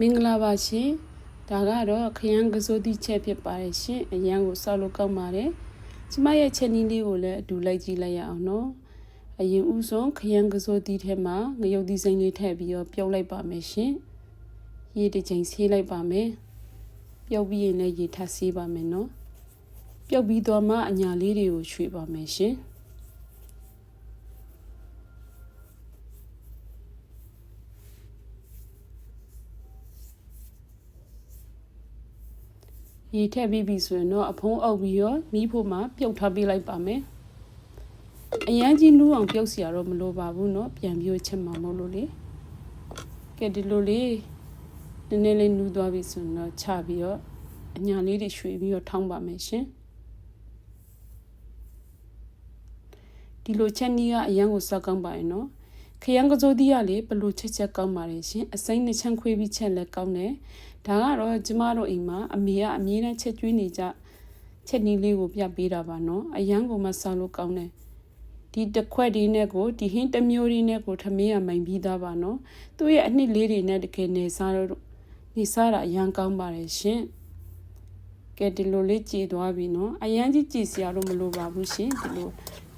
မင်္ဂလာပါရှင်ဒါကတော့ခရမ်းကစိုးတိချက်ဖြစ်ပါတယ်ရှင်အရန်ကိုစောက်လို့ကောက်ပါတယ်ကျမရဲ့ချက်နီးလေးကိုလည်းအတူလိုက်ကြည့်လိုက်ရအောင်နော်အရင်ဦးဆုံးခရမ်းကစိုးတိထဲမှာငရုတ်သီးစိမ့်လေးထည့်ပြီးတော့ပြုတ်လိုက်ပါမယ်ရှင်ရေတစ်ချိန်ဆေးလိုက်ပါမယ်ပြုတ်ပြီးရင်လည်းရေထပ်ဆေးပါမယ်နော်ပြုတ်ပြီးတော့မှအညာလေးတွေကိုရွှေ့ပါမယ်ရှင် ရေထည့်ပြီးပြီဆိုရင်တော့အဖုံးအုပ်ပြီးတော့မီးဖို့မှာပြုတ်ထားပေးလိုက်ပါမယ်အရန်ကြီးနူးအောင်ပြုတ်เสียတော့မလိုပါဘူးเนาะပြန်ပြီးချက်မှာမဟုတ်လို့လေကဲဒီလိုလေးနည်းနည်းလေးနူးသွားပြီဆိုရင်တော့ချပြီးတော့အညာလေးတွေရွှေပြီးတော့ထောင်းပါမယ်ရှင်ဒီလိုချက်နီးကအရန်ကိုစောက်ကောင်းပါရဲ့เนาะ ခရမ်းကစိုးသီးကလေဘလို့ချက်ချက်ကောင်းပါလေရှင်အစိမ့်နှစ်ချမ်းခွေးပြီးချက်လည်းကောင်းတယ်ဒါကတော့ကျမတို့အိမ်မှာအမေကအမြဲတမ်းချက်ကျွေးနေကြချက်နီးလေးကိုပြပေးတာပါနော်အရန်ကိုမဆောက်လို့ကောင်းတယ်ဒီတစ်ခွက်ဒီနဲ့ကိုဒီဟင်းတစ်မျိုးဒီနဲ့ကိုထမင်းရမိုင်ပြီးသားပါနော်သူ့ရဲ့အနှစ်လေးတွေနဲ့တကယ်နေစားတော့နေစားတာအရန်ကောင်းပါတယ်ရှင်ကဲဒီလိုလေးကြည်သွားပြီနော်အရန်ကြီးကြည်စရာတော့မလိုပါဘူးရှင်ဒီလို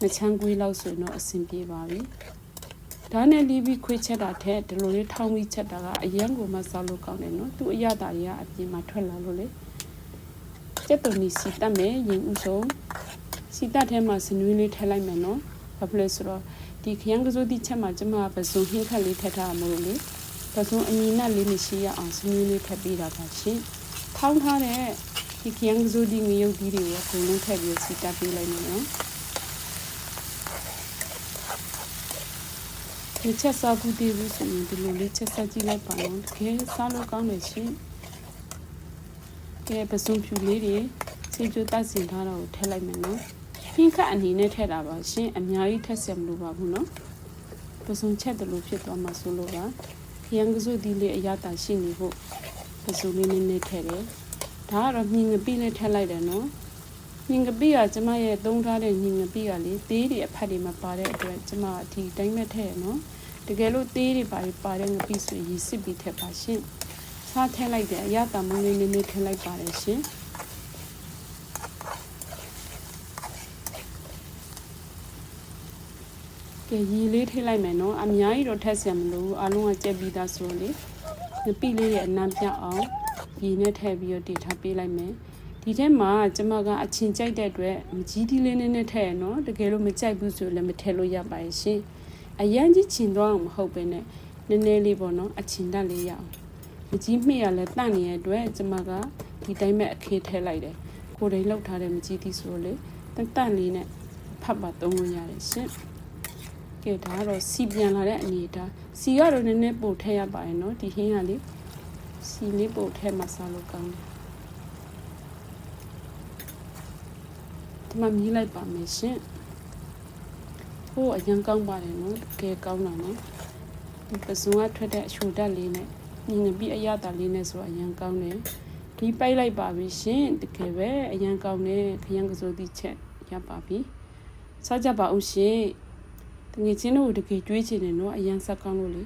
နှချမ်းကွေးလောက်ဆိုရင်တော့အဆင်ပြေပါပြီ ဒါနဲ့လီးပြီးခွေးချက်တာထက်ဒီလိုလေးထောင်းပြီးချက်တာကအရန်ကိုမစားလို့ကောင်းတယ်နော်သူအရသာတွေကအပြင်မှာထွက်လာလို့လေကျက်တုန်နီစီတတ်မယ်ရင်ဥဆုံးစီတတ်ထဲမှာစနွေးလေးထည့်လိုက်မယ်နော်ဘာဖြစ်လဲဆိုတော့ဒီခရမ်းကစိုးတိချက်မှာကျမပစုံဟင်းခက်လေးထည့်ထားမှာလို့လေပစုံအညီနဲ့လေးမရှိရအောင်စနွေးလေးထည့်ပေးတာပါရှင်ထောင်းထားတဲ့ဒီခရမ်းကစိုးတိငရုတ်သီးတွေကိုအကုန်လုံးထည့်ပြီးစီတတ်ပေးလိုက်မယ်နော် ဒီချက်စားဘူးတည်ဘူးဆိုရင်ဒီလိုလေးချက်စားကြည့်လိုက်ပါနော်တကယ်စားလို့ကောင်းတယ်ရှင်ကဲပစုံဖြူလေးတွေစေကျိုတက်စင်ထားတာကိုထည့်လိုက်မယ်နော်ဟင်းခတ်အနေနဲ့ထည့်တာပါရှင်အများကြီးထည့်စရာမလိုပါဘူးနော်ပစုံချက်တယ်လို့ဖြစ်သွားမှာဆိုလို့ပါခရမ်းကစုဒီလေးအရသာရှိနေဖို့ပစုံလေးနည်းနည်းထည့်တယ်ဒါကတော့မြင်ငပိလေးထည့်လိုက်တယ်နော်မြင်ငပိကကျမရဲ့သုံးထားတဲ့မြင်ငပိကလေသေးတွေအဖက်တွေမပါတဲ့အတွက်ကျမဒီတိုင်းမဲ့ထည့်ရနော် တကယ်လို့သေးတွေပါပါတဲ့ငပိဆိုရင်စစ်ပြီးထည့်ပါရှင်စားထည့်လိုက်တယ်အရသာမုန်းလေးနည်းနည်းထည့်လိုက်ပါတယ်ရှင်ကဲရီလေးထည့်လိုက်မယ်နော်အများကြီးတော့ထည့်စရာမလိုဘူးအားလုံးကကြက်ပြီးသားဆိုလေငပိလေးရဲ့အနံပြအောင်ရီနဲ့ထည့်ပြီးတော့တည်ထားပေးလိုက်မယ်ဒီထဲမှာကျမကအချင်းကြိုက်တဲ့အတွက်မကြီးဒီလေးနည်းနည်းထည့်ရနော်တကယ်လို့မကြိုက်ဘူးဆိုလည်းမထည့်လို့ရပါရဲ့ရှင် အရန်ကြီးချင်သွားအောင်မဟုတ်ပဲနဲ့နည်းနည်းလေးပေါ့နော်အချင်းတက်လေးရအောင်မကြီးမှိရလဲတန့်နေတဲ့အတွက်ကျမကဒီတိုင်းမဲ့အခေထည့်လိုက်တယ်ကိုယ်တိုင်လောက်ထားတဲ့မကြီးသီးဆိုလေတန့်တန့်လေးနဲ့ဖတ်ပါသုံးလို့ရတယ်ရှင်ကဲဒါကတော့စီပြန်လာတဲ့အနေဒါစီကတော့နည်းနည်းပို့ထည့်ရပါရဲ့နော်ဒီဟင်းကလေစီလေးပို့ထည့်မှစားလို့ကောင်းတယ်ဒီမှာမြည်လိုက်ပါမယ်ရှင် ဟိုအရင်ကောင်းပါတယ်နော်တကယ်ကောင်းတာနော်ဒီပစုံကထွက်တဲ့အချိုဓာတ်လေးနဲ့ညီငပြီးအရသာလေးနဲ့ဆိုအရင်ကောင်းတယ်ဒီပိုက်လိုက်ပါပြီရှင်တကယ်ပဲအရင်ကောင်းတယ်ခရမ်းကစိုးသည့်ချက်ရပါပြီစားကြပါဦးရှင်တငယ်ချင်းတို့တကယ်ကြွေးချင်တယ်နော်အရင်ဆက်ကောင်းလို့လေ